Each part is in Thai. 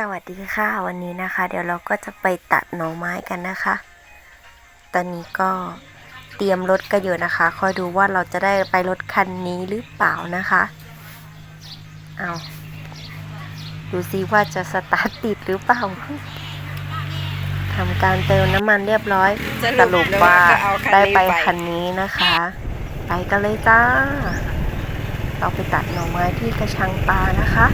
สวัสดีค่ะวันนี้นะคะ เดี๋ยวเราก็จะไปตัดหน่อไม้กันนะคะ ตอนนี้ก็เตรียมรถกันอยู่นะคะคอยดูว่าเราจะได้ไปรถคันนี้หรือเปล่านะคะเอาดูซิว่าจะสตาร์ทติดหรือเปล่าทำการเติมน้ำมันเรียบร้อยสรุปว่าได้ไปไปคันนี้นะคะ ไปกันเลยจ้า เราไปตัดหน่อไม้ที่กระชังปลานะคะ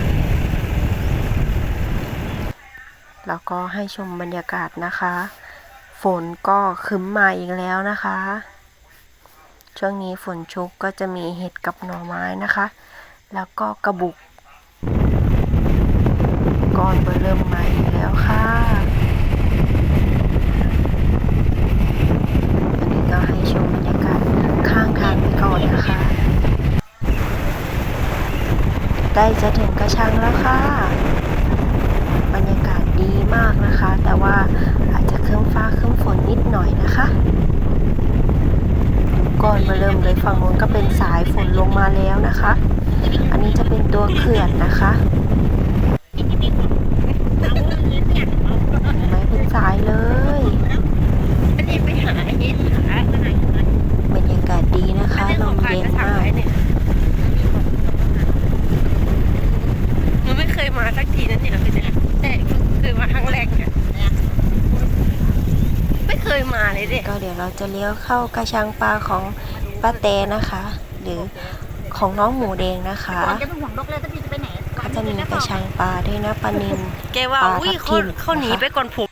แล้วก็ให้ชมบรรยากาศนะคะ ฝนก็คึ้มมาอีกแล้วนะคะ ช่วงนี้ฝนชุกก็จะมีเห็ดกับหน่อไม้นะคะ แล้วก็กระบุกก้อนเบอร์เริ่มมาอีกแล้วค่ะอันนี้ก็ให้ชมบรรยากาศข้างทางไปก่อนนะคะได้จะถึงกระชังแล้วค่ะ บรรยากาศดีมากนะคะ แต่ว่าอาจจะเครื่องฟ้าเครื่องฝนนิดหน่อยนะคะก่อนมาเริ่มเลยฝั่งนู้นก็เป็นสายฝนลงมาแล้วนะคะ อันนี้จะเป็นตัวเขื่อนนะคะเห็นไหมเป็นสายเลยบรรยากาศดีนะคะลมเย็นมากหนูไม่เคยมาสักทีนั่นเนี่ยเป็นเนี่ยแต่เคยมาครั้งแรกเนี่ยไม่ เคยมาเลยเด็กก็เดี๋ยวเราจะเลี้ยวเข้ากระชังปลาของป้าเตนะคะ หรือของน้องหมูแดงนะคะก่อนจะเป็นห่วงนกเลยก็พี่จะไปไหนก็จะมีกระชังปลาด้วยนะปลานินแกว่าปลาอุ้ยทับทิเขามเขาหนีนะคะไปก่อนผม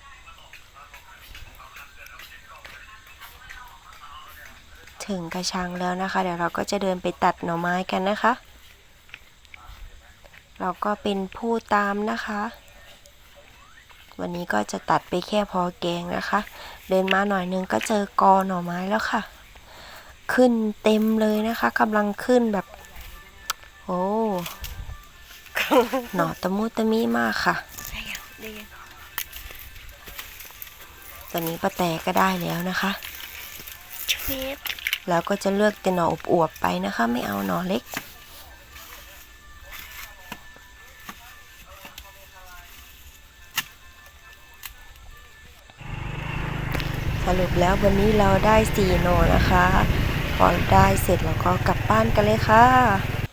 ถึงกระชังแล้วนะคะ เดี๋ยวเราก็จะเดินไปตัดหน่อไม้กันนะคะ เราก็เป็นผู้ตามนะคะ วันนี้ก็จะตัดไปแค่พอแกงนะคะ เดินมาหน่อยนึงก็เจอกอหน่อไม้แล้วค่ะ ขึ้นเต็มเลยนะคะกำลังขึ้นแบบ โอ้หน่อตะมุตะมิมากค่ะได้ยังได้ยังตอนนี้ป้าแต่ก็ได้แล้วนะคะเชฟแล้วก็จะเลือกแต่หน่ออวบๆไปนะคะ ไม่เอาหน่อเล็ก รุปแล้ววันนี้เราได้4โนนะคะ พอได้เสร็จเราก็กลับบ้านกันเลยค่ะ